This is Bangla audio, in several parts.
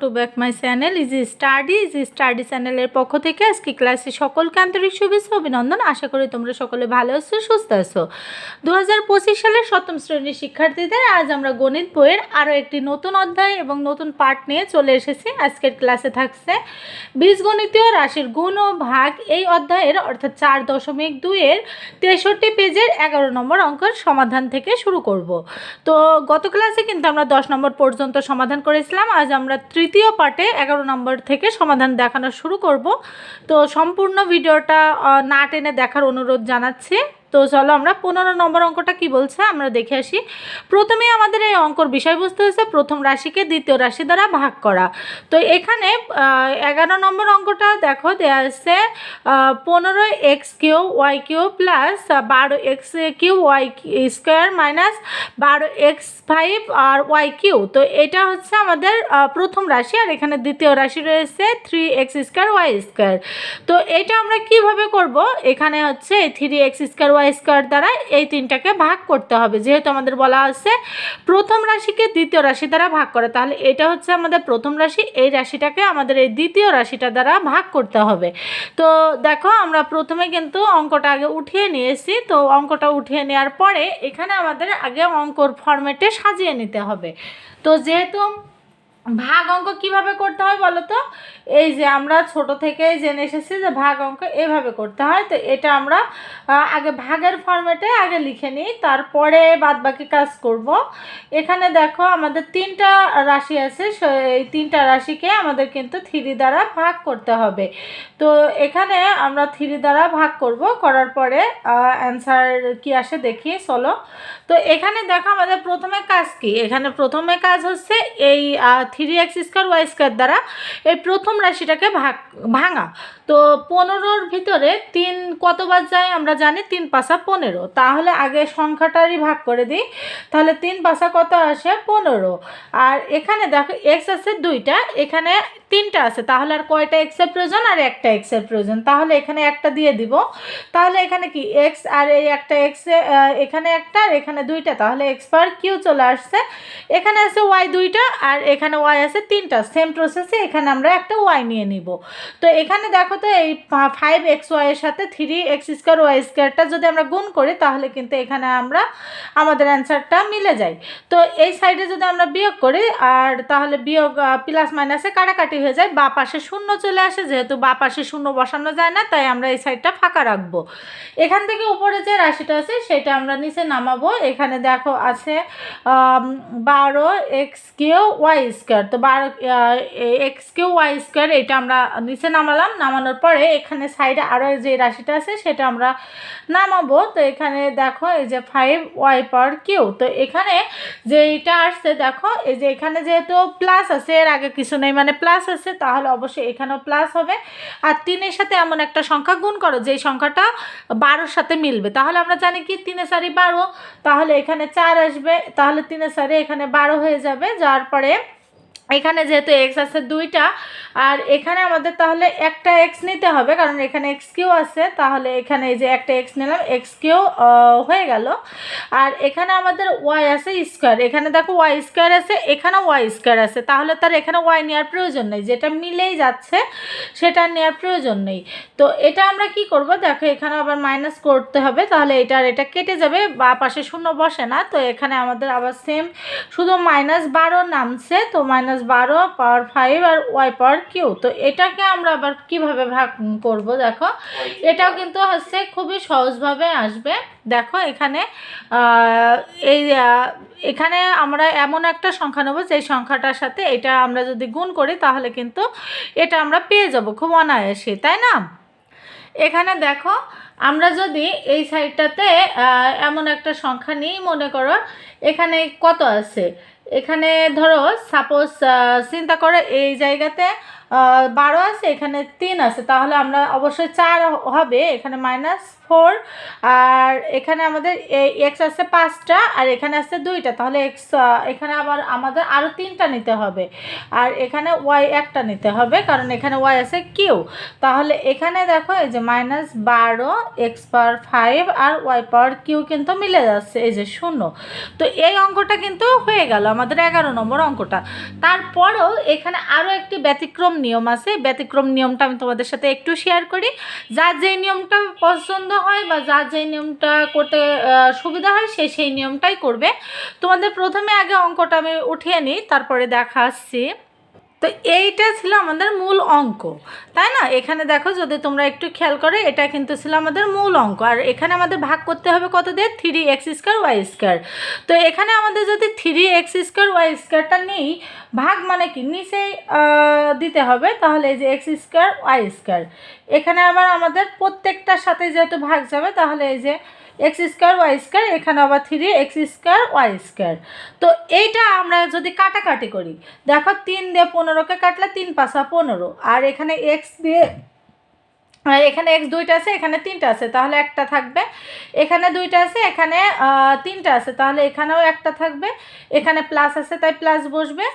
To back my channel easy study easy study চ্যানেলের পক্ষ থেকে আজকে ক্লাসে সকলকে আন্তরিক শুভেচ্ছা, অভিনন্দন। আশা করি তোমরা সকলে ভালো আছো, সুস্থ আছো। দু হাজার পঁচিশ সালের সপ্তম শ্রেণির শিক্ষার্থীদের আজ আমরা গণিত বইয়ের আরও একটি নতুন অধ্যায় এবং নতুন পাঠ নিয়ে চলে এসেছি। আজকের ক্লাসে থাকছে বীজগণিতীয় রাশির গুণ ও ভাগ। এই অধ্যায়ের অর্থাৎ চার দশমিক দুইয়ের তেষট্টি পেজের এগারো নম্বর অঙ্কের সমাধান থেকে শুরু করব। তো গত ক্লাসে কিন্তু আমরা দশ নম্বর পর্যন্ত সমাধান করেছিলাম। আজ আমরা তৃতীয় পার্টে এগারো নম্বর থেকে সমাধান দেখানো শুরু করব। তো সম্পূর্ণ ভিডিওটা না টেনে দেখার অনুরোধ জানাচ্ছি। তো চলো আমরা পনেরো নম্বর অঙ্কটা কি বলছে? আমরা দেখে আসি। প্রথমে আমাদের এই অঙ্কর বিষয়বস্তু হচ্ছে প্রথম রাশিকে দ্বিতীয় রাশি দ্বারা ভাগ করা। তো এখানে এগারো নম্বর অঙ্কটা দেখো দেওয়া আছে পনেরো X Q Y Q plus বারো X Q Y square minus বারো এক্স ফাইভ আর ওয়াই কিউ তো এটা হচ্ছে আমাদের প্রথম রাশি আর এখানে দ্বিতীয় রাশি রয়েছে three X square Y square তো এটা আমরা কীভাবে করব? এখানে হচ্ছে three X square Y square দ্বারা এই তিনটাকে ভাগ করতে হবে। যেহেতু আমাদের বলা আছে প্রথম রাশিকে দ্বিতীয় রাশি দ্বারা ভাগ করে, তাহলে এটা হচ্ছে আমাদের প্রথম রাশি, এই রাশিটাকে আমাদের এই দ্বিতীয় রাশিটা দ্বারা ভাগ করতে হবে। তো দেখো, আমরা প্রথমে কিন্তু অঙ্কটা আগে উঠিয়ে নিয়েছি। তো অঙ্কটা উঠিয়ে নেওয়ার পরে এখানে আমাদের আগে অঙ্কর ফরম্যাটে সাজিয়ে নিতে হবে। তো যেহেতু ভাগ অঙ্ক কীভাবে করতে হয় বলো তো? এই যে আমরা ছোট থেকেই জেনে এসেছি যে ভাগ অঙ্ক এভাবে করতে হয়। তো এটা আমরা আগে ভাগের ফরম্যাটে আগে লিখে নিই, তারপরে বাদ বাকি কাজ করব। এখানে দেখো আমাদের তিনটা রাশি আছে এই তিনটা রাশিকে আমাদের কিন্তু থ্রি দ্বারা ভাগ করতে হবে। তো এখানে আমরা থ্রি দ্বারা ভাগ করব, করার পরে অ্যান্সার কি আসে দেখি, চলো। তো এখানে দেখো আমাদের প্রথমে কাজ কি? এখানে প্রথমে কাজ হচ্ছে এই three X square Y square দ্বারা এই প্রথম রাশিটাকে ভাগ ভাঙা। তো পনেরোর ভিতরে তিন কতবার যায় আমরা জানি, তিন পাশা পনেরো। তাহলে আগে সংখ্যাটারই ভাগ করে দিই। তাহলে তিন পাশা কত আসে? পনেরো। আর এখানে দেখো এক্স আছে দুইটা, এখানে তিনটা আছে। তাহলে আর কয়টা এক্সের প্রয়োজন আর একটা এক্সের প্রয়োজন? তাহলে এখানে একটা দিয়ে দিব। তাহলে এখানে কি এক্স আর এই একটা এক্স এখানে একটা আর এখানে দুইটা। তাহলে এক্স পার কিউ চলে আসছে। এখানে আছে ওয়াই দুইটা আর এখানে ওয়াই আছে তিনটা। সেম প্রসেসে এখানে আমরা একটা ওয়াই নিয়ে নিব। তো এখানে দেখো তো এই ফাইভ এক্স ওয়াইয়ের সাথে থ্রি এক্স স্কোয়ার ওয়াই স্কোয়ারটা যদি আমরা গুণ করি, তাহলে কিন্তু এখানে আমরা আমাদের অ্যান্সারটা মিলে যায়। তো এই সাইডে যদি আমরা বিয়োগ করি, আর তাহলে বিয়োগ প্লাস মাইনাসে কাটাকাটি হয়ে যায়, বা পাশে শূন্য চলে আসে, যেহেতু বা পাশে শূন্য বসানো যায় না, তাই আমরা এই সাইডটা ফাঁকা রাখব। এখান থেকে উপরে যে রাশিটা আছে, সেটা আমরা নিচে নামাবো। এখানে দেখো আছে বারো এক্স কিউ ওয়াই স্কোয়ার তো বারো এক্স কিউ ওয়াই স্কোয়ার এটা আমরা নিচে নামালাম নামানোর পরে এখানে সাইডে আরও যে রাশিটা আছে সেটা আমরা নামাবো। তো এখানে দেখো এই যে ফাইভ ওয়াই কিউ তো এখানে যে এটা আসছে, দেখো, এই যে এখানে যেহেতু প্লাস আছে, এর আগে কিছু নেই মানে প্লাস আছে, তাহলে অবশ্যই এখানেও প্লাস হবে। আর তিনের সাথে এমন একটা সংখ্যা গুণ করো, যেই সংখ্যাটা বারোর সাথে মিলবে। তাহলে আমরা জানি কি? তিনে সারি বারো। তাহলে এখানে চার আসবে। তাহলে তিনে সারি এখানে বারো হয়ে যাবে, যার পরে এখানে যেহেতু এক্স আছে দুইটা, আর এখানে আমাদের তাহলে একটা এক্স নিতে হবে, কারণ এখানে এক্স কিউ আছে, তাহলে এখানে এই যে একটা এক্স নিলাম এক্স কিউ হয়ে গেল। আর এখানে আমাদের ওয়াই আছে স্কোয়ার এখানে দেখো ওয়াই স্কোয়ার আছে এখানে ওয়াই স্কোয়ার আছে, তাহলে তার এখানে ওয়াই নেওয়ার প্রয়োজন নেই, যেটা মিলেই যাচ্ছে সেটা নেওয়ার প্রয়োজন নেই। তো এটা আমরা কি করব, দেখো এখানে আবার মাইনাস করতে হবে, তাহলে এটা আর এটা কেটে যাবে, বা পাশে শূন্য বসে না, তো এখানে আমাদের আবার সেম শুধু মাইনাস বারো নামছে, তো মাইনাস বারো পাওয়ার ফাইভ আর ওয়াই পাওয়ার কিউ তো এটাকে আমরা আবার কীভাবে ভাগ করব দেখো? এটাও কিন্তু হচ্ছে খুবই সহজভাবে আসবে। দেখো এখানে এই এখানে আমরা এমন একটা সংখ্যা নেব যে সংখ্যাটার সাথে এটা আমরা যদি গুণ করি তাহলে কিন্তু এটা আমরা পেয়ে যাব খুব অনায়াসে তাই না? এখানে দেখো আমরা যদি এই সাইডটাতে এমন একটা সংখ্যা নিই মনে করো এখানে কত আছে? এখানে ধরো সাপোজ চিন্তা করে এই জায়গাতে বারো আছে, এখানে তিন আছে, তাহলে আমরা অবশ্যই চার হবে, এখানে মাইনাস ফোর আর এখানে আমাদের এক্স আছে পাঁচটা, আর এখানে আছে দুইটা। তাহলে এক্স এখানে আবার আমাদের আরও তিনটা নিতে হবে। আর এখানে ওয়াই একটা নিতে হবে, কারণ এখানে ওয়াই আছে কিউ তাহলে এখানে দেখো এই যে মাইনাস বারো এক্স পাওয়ার ফাইভ আর ওয়াই পাওয়ার কিউ কিন্তু মিলে যাচ্ছে, এই যে শূন্য। তো এই অঙ্কটা কিন্তু হয়ে গেল, আমাদের এগারো নম্বর অঙ্কটা। তারপরেও এখানে আরও একটি ব্যতিক্রম নিয়ম আছে ব্যতিক্রম নিয়মটা আমি তোমাদের সাথে একটু শেয়ার করি। যার যে নিয়মটা পছন্দ হয় বা যার যে নিয়মটা করতে সুবিধা হয় সে সেই নিয়মটাই করবে। তোমাদের প্রথমে আগে অঙ্কটা আমি উঠিয়ে নিই, তারপরে দেখাচ্ছি তো এইটা ছিল আমাদের মূল অঙ্ক, তাই না? এখানে দেখো যদি তোমরা একটু খেয়াল করো, এটা কিন্তু ছিল আমাদের মূল অঙ্ক। আর এখানে আমাদের ভাগ করতে হবে কত দিয়ে? Three X square Y square তো এখানে আমাদের যদি থ্রি এক্স স্কোয়ার ওয়াই স্কোয়ারটা নেই, ভাগ মানে কি? নিচেই দিতে হবে, তাহলে এই যে এক্স স্কোয়ার ওয়াই স্কোয়ার এখানে আবার আমাদের প্রত্যেকটার সাথে যেহেতু ভাগ যাবে, তাহলে এই যে এক্স স্কোয়ার ওয়াই স্কোয়ার, এখানে আবার three X square Y square. তো এইটা আমরা যদি কাটাকাটি করি, দেখো তিন দিয়ে পনেরোকে কাটলে তিন পাশা পনেরো, আর এখানে এক্স দিয়ে এখানে এক্স দুইটা আছে, এখানে তিনটা আছে, তাহলে একটা থাকবে। এখানে দুইটা আছে, এখানে তিনটা আছে, তাহলে এখানেও একটা থাকবে। এখানে প্লাস আছে, তাই প্লাস বসবে।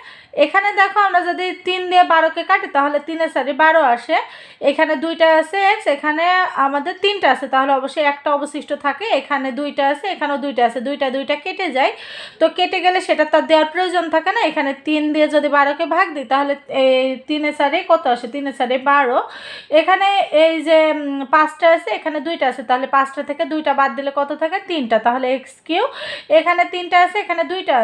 এখানে দেখো আমরা যদি তিন দিয়ে বারোকে কাটি, তাহলে তিনে সারি বারো আসে। এখানে দুইটা আছে এক্স এখানে আমাদের তিনটা আছে, তাহলে অবশ্যই একটা অবশিষ্ট থাকে। এখানে দুইটা আছে, এখানেও দুইটা আছে, দুইটা দুইটা কেটে যায়। তো কেটে গেলে সেটা তার দেওয়ার প্রয়োজন থাকে না। এখানে তিন দিয়ে যদি বারোকে ভাগ দিই, তাহলে এই তিনের সারি কত আসে? তিনে সারি বারো। এখানে এই যে পাঁচটা আছে, এখানে দুইটা আছে, তাহলে পাঁচটা থেকে দুইটা বাদ দিলে কত থাকে? তিনটা। তাহলে এক্স কিউ, এখানে তিনটা আছে, এখানে দুইটা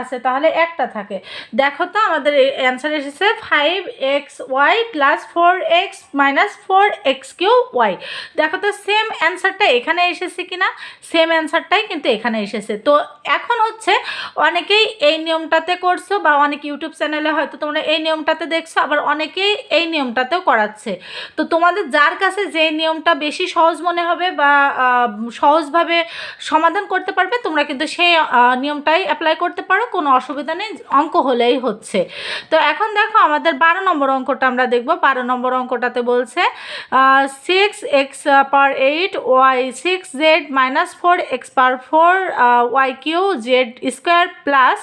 আছে, তাহলে একটা থাকে। দেখো তো, আমাদের অ্যান্সার এসেছে five X Y plus four X minus four X Q Y দেখো তো সেম অ্যান্সারটা এখানে এসেছে কি না সেম অ্যান্সারটাই কিন্তু এখানে এসেছে। তো এখন হচ্ছে, অনেকেই এই নিয়মটাতে করছ বা অনেক ইউটিউব চ্যানেলে হয়তো তোমরা এই নিয়মটাতে দেখছ, আবার অনেকেই এই নিয়মটাতেও করাচ্ছে। তো তোমাদের যার কাছে যে নিয়মটা বেশি সহজ মনে হবে বা সহজভাবে সমাধান করতে পারবে, তোমরা কিন্তু সেই নিয়মটাই অ্যাপ্লাই করতে পারো, কোনো অসুবিধা নেই, অঙ্ক হলেই হচ্ছে। তো এখন দেখো আমাদের বারো নম্বর অঙ্কটা আমরা দেখব। বারো নম্বর অঙ্কটাতে বলছে six X per eight Y six Z minus four X per four Y Q Z square plus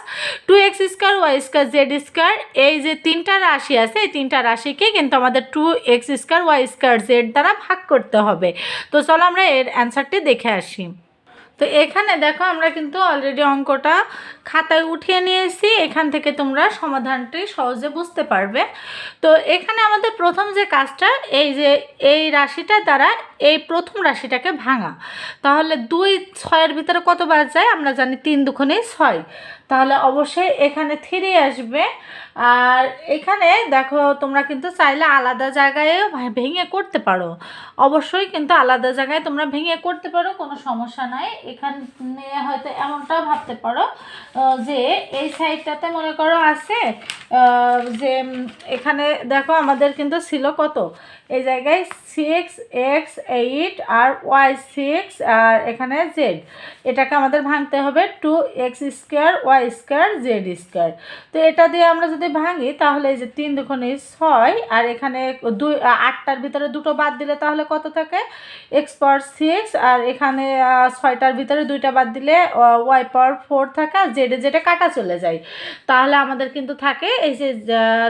two X square Y square Z square এই যে তিনটা রাশি আছে, এই তিনটা রাশিকে কিন্তু আমাদের two X square Y square Z দ্বারা ভাগ করতে হবে। তো চলো আমরা এর অ্যান্সারটি দেখে আসি। তো এখানে দেখো আমরা কিন্তু অলরেডি অঙ্কটা খাতায় উঠিয়ে নিয়েছি। এখান থেকে তোমরা সমাধানটি সহজে বুঝতে পারবে। তো এখানে আমাদের প্রথম যে কাজটা, এই যে এই রাশিটা দ্বারা এই প্রথম রাশিটাকে ভাঙা। তাহলে দুই ছয়ের ভিতরে কত কতবার যায়? আমরা জানি তিন দুখনেই ছয়। তাহলে অবশ্যই এখানে থ্রি আসবে। আর এখানে দেখো, তোমরা কিন্তু চাইলে আলাদা জায়গায়ও ভেঙে করতে পারো। অবশ্যই কিন্তু আলাদা জায়গায় তোমরা ভেঙে করতে পারো, কোনো সমস্যা নাই। এখানে হয়তো এমনটাও ভাবতে পারো যে এই সাইডটাতে মনে করো আছে যে এখানে দেখো আমাদের কিন্তু ছিল কত? এই জায়গায় সিক্স এক্স এইট আর ওয়াই সিক্স আর এখানে জেড এটাকে আমাদের ভাঙতে হবে two X square Y square Z square তো এটা দিয়ে আমরা যদি ভাঙি, তাহলে এই যে তিন দুখনে ছয় আর এখানে দুই, আটটার ভিতরে দুটো বাদ দিলে তাহলে কত থাকে? এক্স পাওয়ার সিক্স আর এখানে ছয়টার ভিতরে দুইটা বাদ দিলে ওয়াই পাওয়ার ফোর থাকে আর জেডে জেডে কাটা চলে যায়। তাহলে আমাদের কিন্তু থাকে এই যে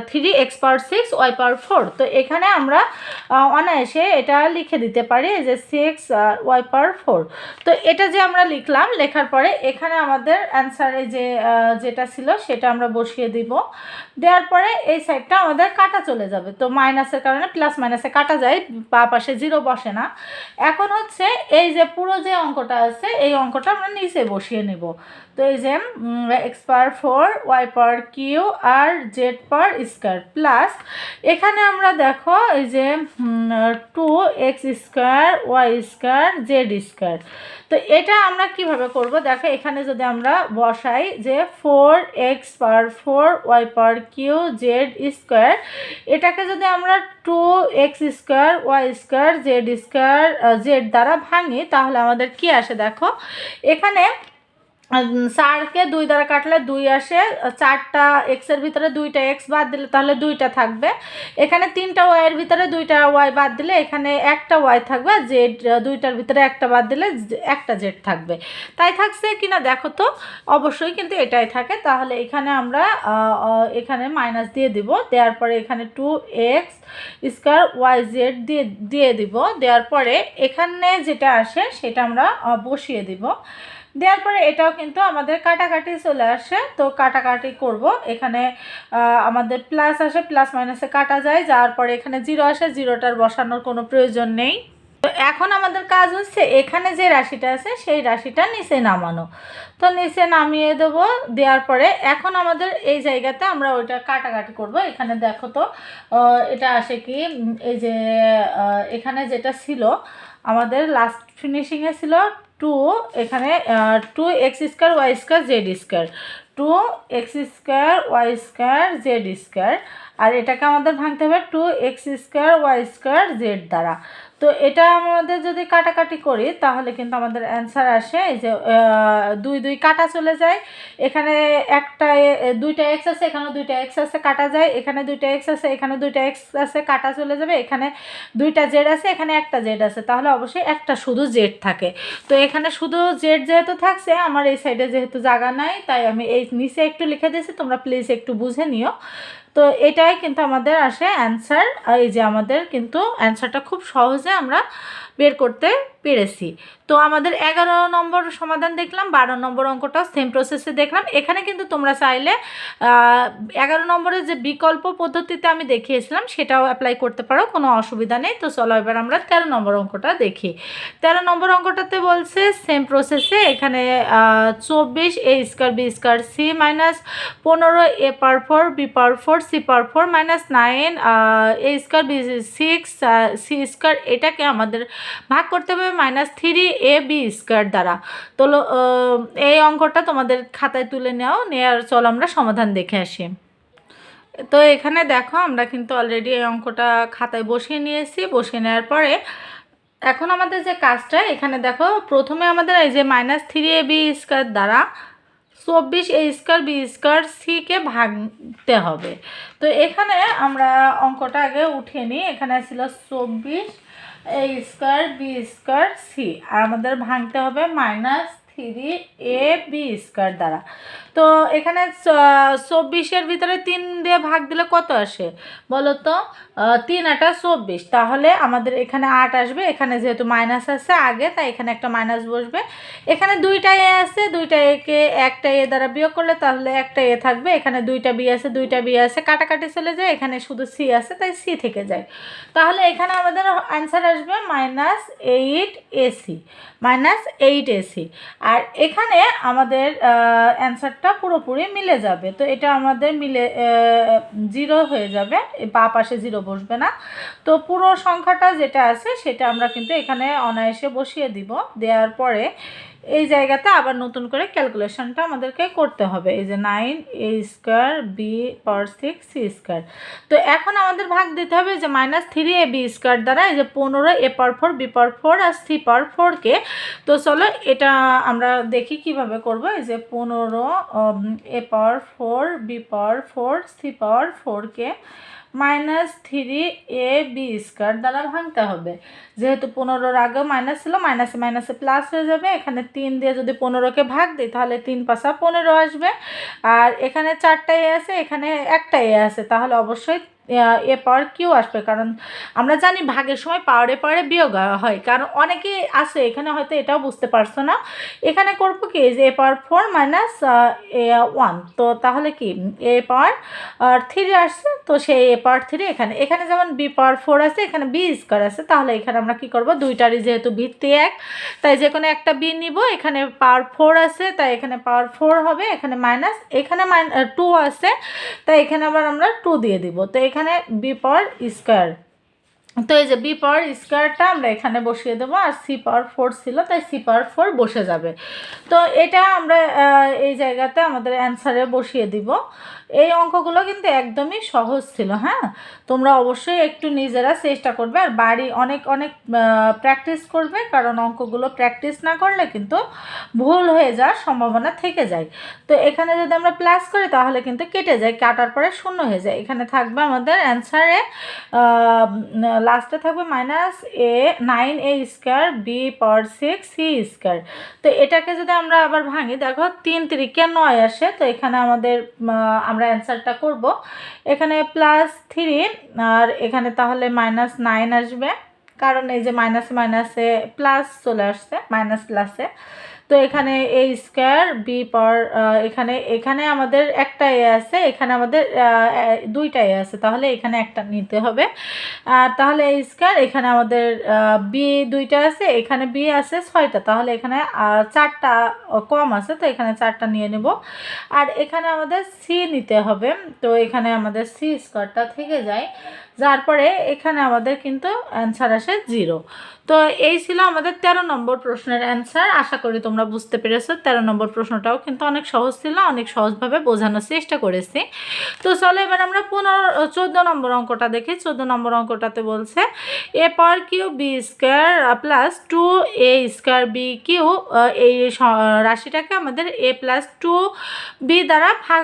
three X power six Y power four তো এখানে আমরা অনায়াসে এটা লিখে দিতে পারি যে সিক্স ওয়াই পাওয়ার ফোর তো এটা যে আমরা লিখলাম, লেখার পরে এখানে আমাদের অ্যান্সারে যে যেটা ছিল সেটা আমরা বসিয়ে দিব। দেওয়ার পরে এই সাইডটা আমাদের কাটা চলে যাবে। তো মাইনাসের কারণে প্লাস মাইনাসে কাটা যায়, বা পাশে জিরো বসে না। এখন হচ্ছে এই যে পুরো যে অঙ্কটা আছে, এই অঙ্কটা আমরা নিচে বসিয়ে নেব। তো এই যে X power four Y power Q আর জেড পাওয়ার স্কোয়ার প্লাস এখানে আমরা দেখো এই যে two X square Y square Z square তো এটা আমরা কীভাবে করব? দেখো, এখানে যদি আমরা বসাই যে four X power four Y power Q Z square এটাকে যদি আমরা two X square Y square Z square Z দ্বারা ভাঙি, তাহলে আমাদের কি আসে? দেখো, এখানে চারকে দুই দ্বারা কাটলে দুই আসে, চারটা এক্সের ভিতরে দুইটা এক্স বাদ দিলে তাহলে দুইটা থাকবে। এখানে তিনটা ওয়াইয়ের ভিতরে দুইটা ওয়াই বাদ দিলে এখানে একটা ওয়াই থাকবে জেড দুইটার ভিতরে একটা বাদ দিলে একটা জেড থাকবে। তাই থাকছে কিনা দেখো তো, অবশ্যই কিন্তু এটাই থাকে। তাহলে এখানে আমরা এখানে মাইনাস দিয়ে দিব, দেওয়ার পরে এখানে two X square Y Z দিয়ে দিয়ে দিব। দেওয়ার পরে এখানে যেটা আসে সেটা আমরা বসিয়ে দিব। দেওয়ার পরে এটাও কিন্তু আমাদের কাটাকাটি চলে আসে। তো কাটাকাটি করব। এখানে আমাদের প্লাস আসে প্লাস মাইনাসে কাটা যায়। যাওয়ার পরে এখানে জিরো আসে জিরোটার বসানোর কোনো প্রয়োজন নেই। তো এখন আমাদের কাজ হচ্ছে, এখানে যে রাশিটা আছে, সেই রাশিটা নিচে নামানো। তো নিচে নামিয়ে দেব। দেওয়ার পরে এখন আমাদের এই জায়গাতে আমরা ওইটা কাটাকাটি করব। এখানে দেখো তো এটা আসে কি এই যে এখানে যেটা ছিল, আমাদের লাস্ট ফিনিশিংয়ে ছিল টু এখানে two X square Y square Z square two X square Y square Z square আর এটাকে আমাদের ভাঙতে হবে two X square Y square Z দ্বারা। তো এটা আমাদের যদি কাটাকাটি করি, তাহলে কিন্তু আমাদের অ্যান্সার আসে এই যে দুই দুই কাটা চলে যায়। এখানে একটা দুইটা এক্স আছে এখানে দুইটা এক্স আছে, কাটা যায়। এখানে দুইটা এক্স আছে এখানে দুইটা এক্স আছে, কাটা চলে যাবে। এখানে দুইটা জেড আছে, এখানে একটা জেড আছে। তাহলে অবশ্যই একটা শুধু জেড থাকে। তো এখানে শুধু জেড যেহেতু থাকছে, আমার এই সাইডে যেহেতু জায়গা নাই, তাই আমি এই নিচে একটু লিখে দিয়েছি। তোমরা প্লিজ একটু বুঝে নিও। তো এটাই কিন্তু আমাদের আসে অ্যান্সার এই যে আমাদের কিন্তু অ্যান্সারটা খুব সহজে আমরা বের করতে পেরেছি। তো আমাদের এগারো নম্বর সমাধান দেখলাম, বারো নম্বর অঙ্কটাও সেম প্রসেসে দেখলাম। এখানে কিন্তু তোমরা চাইলে এগারো নম্বরের যে বিকল্প পদ্ধতিতে আমি দেখিয়েছিলাম, সেটাও অ্যাপ্লাই করতে পারো, কোনো অসুবিধা নেই। তো চলো এবার আমরা তেরো নম্বর অঙ্কটা দেখি। তেরো নম্বর অঙ্কটাতে বলছে সেম প্রসেসে এখানে চব্বিশ A square B square C minus পনেরো A per four B per four C per four minus nine A square B six C square এটাকে আমাদের ভাগ করতে হবে minus three A B square দ্বারা তো এই অঙ্কটা তোমাদের খাতায় তুলে নেও নেওয়ার চল আমরা সমাধান দেখে আসি। তো এখানে দেখো, আমরা কিন্তু অলরেডি এই অঙ্কটা খাতায় বসিয়ে নিয়েছি। বসিয়ে নেওয়ার পরে এখন আমাদের যে কাজটা, এখানে দেখো, প্রথমে আমাদের এই যে minus three A B square দ্বারা চব্বিশ এ স্কোয়ার বি স্কোয়ার সিকে ভাগতে হবে। তো এখানে আমরা অঙ্কটা আগে উঠিয়ে নিই। এখানে ছিল চব্বিশ A square B square C আর আমাদের ভাঙতে হবে minus three A B square দ্বারা। তো এখানে চব্বিশের ভিতরে তিন দিয়ে ভাগ দিলে কত আসে? বলো তো। তিন আটা চব্বিশ। তাহলে আমাদের এখানে আট আসবে, এখানে যেহেতু মাইনাস আছে আগে, তাই এখানে একটা মাইনাস বসবে। এখানে দুইটা এ আছে, দুইটা একে একটা এ দ্বারা বিয়োগ করলে তাহলে একটা এ থাকবে। এখানে দুইটা বি আছে, দুইটা বি আছে। কাটাকাটি চলে যায়, এখানে শুধু সি আছে, তাই সি থেকে যায়। তাহলে এখানে আমাদের অ্যান্সার আসবে minus eight AC minus eight AC আর এখানে আমাদের অ্যান্সারটা পুরোপুরি মিলে যাবে। তো এটা আমাদের মিলে জিরো হয়ে যাবে, বা পাশে জিরো বসবে না। তো পুরো সংখ্যাটা যেটা আছে সেটা আমরা কিন্তু এখানে অনায়াসে বসিয়ে দিব। দেওয়ার পরে এই জায়গাতে আবার নতুন করে ক্যালকুলেশনটা আমাদেরকে করতে হবে। এই যে nine A square B power six C square তো এখন আমাদের ভাগ দিতে হবে যে minus three A B square দ্বারা এই যে পনেরো A power four B power four R C power ফোরকে তো চলো এটা আমরা দেখি কীভাবে করব। এই যে পনেরো A power four B power four C power ফোরকে minus three A B square দ্বারা ভাঙতে হবে। যেহেতু পনেরোর আগেও মাইনাস ছিল, মাইনাসে মাইনাসে প্লাস হয়ে যাবে। এখানে তিন দিয়ে যদি পনেরোকে ভাগ দিই, তাহলে তিন পাশা পনেরো আসবে। আর এখানে চারটা এ আছে, এখানে একটা এ আছে। তাহলে অবশ্যই এ পাওয়ার কিউ আসবে? কারণ আমরা জানি ভাগের সময় পাওয়ারে পাওয়ারে বিয়োগ হয়। কারণ অনেকে আছে, এখানে হয়তো এটাও বুঝতে পারছ না। এখানে করব কি? যে, A power four minus A one তো তাহলে কি? এ পাওয়ার থ্রি আসছে, তো সেই এ পাওয়ার থ্রি এখানে। এখানে যেমন বি পাওয়ার ফোর আছে, এখানে বি স্কোয়ার আছে। তাহলে এখানে আমরা কি করব? দুইটারই যেহেতু ভিত্তি এক, তাই যে কোনো একটা বি নিব। এখানে পাওয়ার ফোর আছে, তাই এখানে পাওয়ার ফোর হবে। এখানে মাইনাস এখানে মাইন টু আছে, তাই এখানে আবার আমরা টু দিয়ে দিব। তো এখানে বি পাওয়ার স্কোয়ার তো এই যে বি পাওয়ার স্কোয়ারটা আমরা এখানে বসিয়ে দেবো, আর সি পাওয়ার ফোর ছিল, তাই সি পাওয়ার ফোর বসে যাবে। তো এটা আমরা এই জায়গাতে আমাদের অ্যান্সারে বসিয়ে দিব। এই অঙ্কগুলো কিন্তু একদমই সহজ ছিল হ্যাঁ? তোমরা অবশ্যই একটু নিজেরা চেষ্টা করবে আর বাড়ি অনেক অনেক প্র্যাকটিস করবে, কারণ অঙ্কগুলো প্র্যাকটিস না করলে কিন্তু ভুল হয়ে যাওয়ার সম্ভাবনা থেকে যায়। তো এখানে যদি আমরা প্লাস করি, তাহলে কিন্তু কেটে যায়, কাটার পরে শূন্য হয়ে যায়। এখানে থাকবে আমাদের অ্যান্সারে লাস্টে থাকবে minus A nine A square B power six C square তো এটাকে যদি আমরা আবার ভাঙি, দেখো, তিন তিরিকে নয় আসে, তো এখানে আমাদের আমরা অ্যান্সারটা করব। এখানে প্লাস থ্রি আর এখানে তাহলে মাইনাস নাইন আসবে। কারণ এই যে মাইনাসে মাইনাসে প্লাস চলে আসছে মাইনাস প্লাসে তো এখানে এ স্কোয়ার বি পাওয়ার এখানে এখানে আমাদের একটা এ আছে, এখানে আমাদের দুইটা এ আছে, তাহলে এখানে একটা নিতে হবে। আর তাহলে এ স্কোয়ার এখানে আমাদের বি দুইটা আছে, এখানে বি আছে ছয়টা, তাহলে এখানে চারটা কম আছে, তো এখানে চারটা নিয়ে নেব। আর এখানে আমাদের সি নিতে হবে, তো এখানে আমাদের সি স্কোয়ারটা থেকে যায়। যার পরে এখানে আমাদের কিন্তু অ্যান্সার আসে জিরো তো এই ছিল আমাদের তেরো নম্বর প্রশ্নের অ্যান্সার আশা করি তোমরা বুঝতে পেরেছ। তেরো নম্বর প্রশ্নটাও কিন্তু অনেক সহজ ছিল, অনেক সহজভাবে বোঝানোর চেষ্টা করেছি। তো চলো এবার আমরা পনেরো, চোদ্দ নম্বর অঙ্কটা দেখি। চোদ্দ নম্বর অঙ্কটাতে বলছে, A power Q B square plus two A square B Q এই রাশিটাকে আমাদের এ প্লাস টু বি দ্বারা ভাগ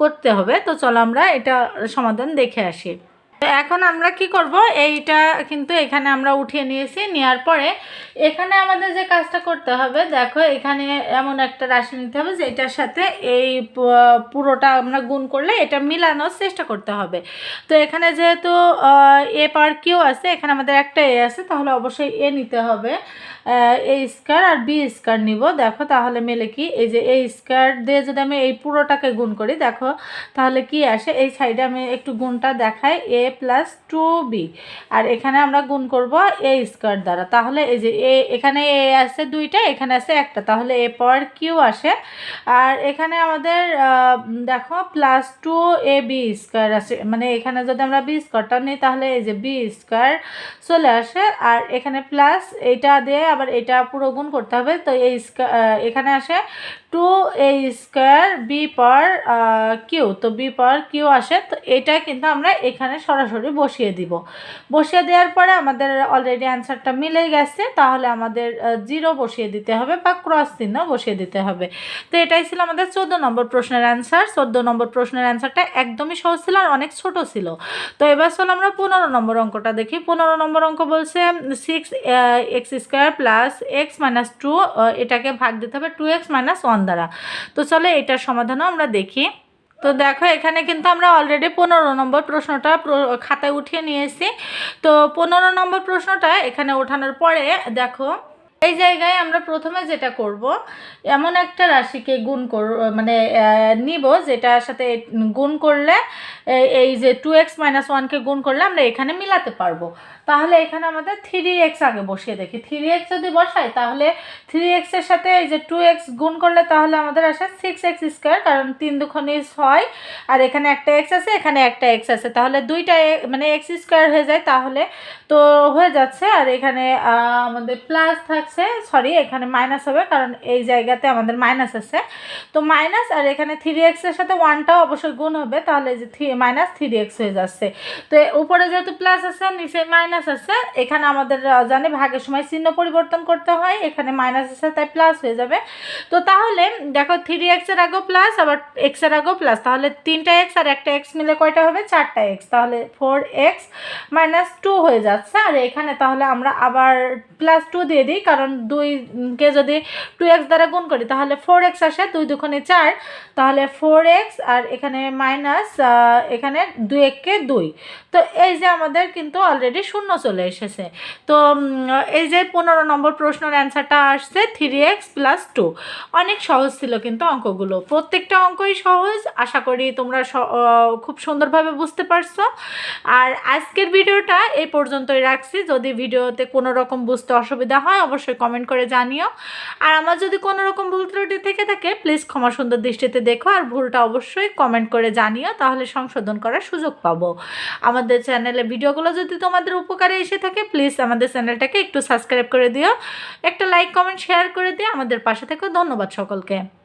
করতে হবে। তো চলো আমরা এটা সমাধান দেখে আসি। তো এখন আমরা কি করব? এইটা কিন্তু এখানে আমরা উঠিয়ে নিয়েছি নেওয়ার পরে এখানে আমাদের যে কাজটা করতে হবে, দেখো এখানে এমন একটা রাশি নিতে হবে যেটার সাথে এই পুরোটা আমরা গুণ করলে এটা মিলানোর চেষ্টা করতে হবে। তো এখানে যেহেতু এ পাওয়ার কিউ আছে, এখানে আমাদের একটা এ আছে, তাহলে অবশ্যই এ নিতে হবে। এ স্কোয়ার আর বি স্কোয়ার নিব। দেখো তাহলে মেলে কি? এই যে এ স্কোয়ার দিয়ে যদি আমি এই পুরোটাকে গুণ করি, দেখো তাহলে কি আসে? এই সাইডে আমি একটু গুণটা দেখাই, এ প্লাস টু বি। আর এখানে আমরা গুণ করব এ স্কোয়ার দ্বারা। তাহলে এই যে এ, এখানে এ আছে দুইটা, এখানে আছে একটা। তাহলে এ পাওয়ার কিউ আসে। আর এখানে আমাদের দেখো plus two A B square আছে মানে এখানে যদি আমরা বি স্কোয়ারটা নিই, তাহলে এই যে বি স্কোয়ার চলে আসে। আর এখানে প্লাস এইটা দিয়ে আবার এটা পুরো গুণ করতে হবে। তো এই এখানে আসে two A square B power Q তো বি পাওয়ার কিউ আসে, তো এটা কিন্তু আমরা এখানে সরাসরি বসিয়ে দিব। বসিয়ে দেওয়ার পরে আমাদের অলরেডি অ্যান্সারটা মিলে গেছে, তাহলে আমাদের জিরো বসিয়ে দিতে হবে বা ক্রস চিহ্ন বসিয়ে দিতে হবে। তো এটাই ছিল আমাদের চোদ্দ নম্বর প্রশ্নের অ্যান্সার চোদ্দ নম্বর প্রশ্নের অ্যান্সারটা একদমই সহজ ছিল আর অনেক ছোট ছিল। তো এবার চলো আমরা পনেরো নম্বর অঙ্কটা দেখি। পনেরো নম্বর অঙ্ক বলছে six X square plus X minus two এটাকে ভাগ দিতে হবে টু এক্স মাইনাস ওয়ান দ্বারা। তো চলো এটার সমাধানও আমরা দেখি। তো দেখো, এখানে কিন্তু আমরা অলরেডি পনেরো নম্বর প্রশ্নটা খাতায় উঠিয়ে নিয়েছি। তো পনেরো নম্বর প্রশ্নটা এখানে ওঠানোর পরে দেখো, এই জায়গায় আমরা প্রথমে যেটা করব, এমন একটা রাশিকে গুণ কর মানে নিব যেটার সাথে গুণ করলে এই যে টু এক্স মাইনাস ওয়ানকে গুণ করলে আমরা এখানে মিলাতে পারব। তাহলে এখানে আমাদের থ্রি এক্স আগে বসিয়ে দেখি। থ্রি এক্স যদি বসাই, তাহলে থ্রি এক্সের সাথে এই যে টু এক্স গুণ করলে তাহলে আমাদের আসে সিক্স এক্স স্কোয়ার কারণ তিন দুখনি ছয়, আর এখানে একটা এক্স আছে, এখানে একটা এক্স আছে। তাহলে দুইটা মানে এক্স স্কোয়ার হয়ে যায় তাহলে। তো হয়ে যাচ্ছে, আর এখানে আমাদের প্লাস থাকছে সরি এখানে মাইনাস হবে, কারণ এই জায়গাতে আমাদের মাইনাস আছে। তো মাইনাস আর এখানে থ্রি এক্সের সাথে ওয়ানটাও অবশ্যই গুণ হবে, তাহলে যে থ্রি মাইনাস থ্রি এক্স হয়ে যাচ্ছে। তো উপরে যেহেতু প্লাস আছে, নিচে মাইনাস আছে, এখানে আমাদের জানি ভাগের সময় চিহ্ন পরিবর্তন করতে হয়, এখানে মাইনাস আছে, তাই প্লাস হয়ে যাবে। তো তাহলে, দেখো থ্রি এক্সের আগেও প্লাস আবার এক্সের আগেও প্লাস তাহলে তিনটা এক্স আর একটা এক্স মিলে কয়টা হবে? চারটা এক্স তাহলে ফোর এক্স মাইনাস টু হয়ে যাচ্ছে। আর এখানে তাহলে আমরা আবার প্লাস টু দিয়ে দিই, কারণ দুইকে যদি টু এক্স দ্বারা গুণ করি, তাহলে ফোর এক্স আসে, দুই দুখানে চার, তাহলে ফোর এক্স আর এখানে মাইনাস এখানে দুই এককে দুই। তো এই যে আমাদের কিন্তু অলরেডি শূন্য চলে এসেছে। তো এই যে পনেরো নম্বর প্রশ্নের অ্যান্সারটা আসছে থ্রি এক্স প্লাস টু অনেক সহজ ছিল কিন্তু অঙ্কগুলো। প্রত্যেকটা অঙ্কই সহজ, আশা করি তোমরা খুব সুন্দরভাবে বুঝতে পারছ। আর আজকের ভিডিওটা এই পর্যন্তই রাখছি। যদি ভিডিওতে কোনো রকম বুঝতে অসুবিধা হয়, অবশ্যই কমেন্ট করে জানিও। আর আমার যদি কোনো রকম ভুল ত্রুটি থেকে থাকে প্লিজ ক্ষমা সুন্দর দৃষ্টিতে দেখো। আর ভুলটা অবশ্যই কমেন্ট করে জানিও, তাহলে সংশোধন করার সুযোগ পাবো। আমাদের চ্যানেলে ভিডিওগুলো যদি তোমাদের উপকারে এসে থাকে প্লিজ আমাদের চ্যানেলটাকে একটু সাবস্ক্রাইব করে দিও। একটা লাইক কমেন্ট শেয়ার করে দিও। আমাদের পাশে থেকেও ধন্যবাদ সকলকে।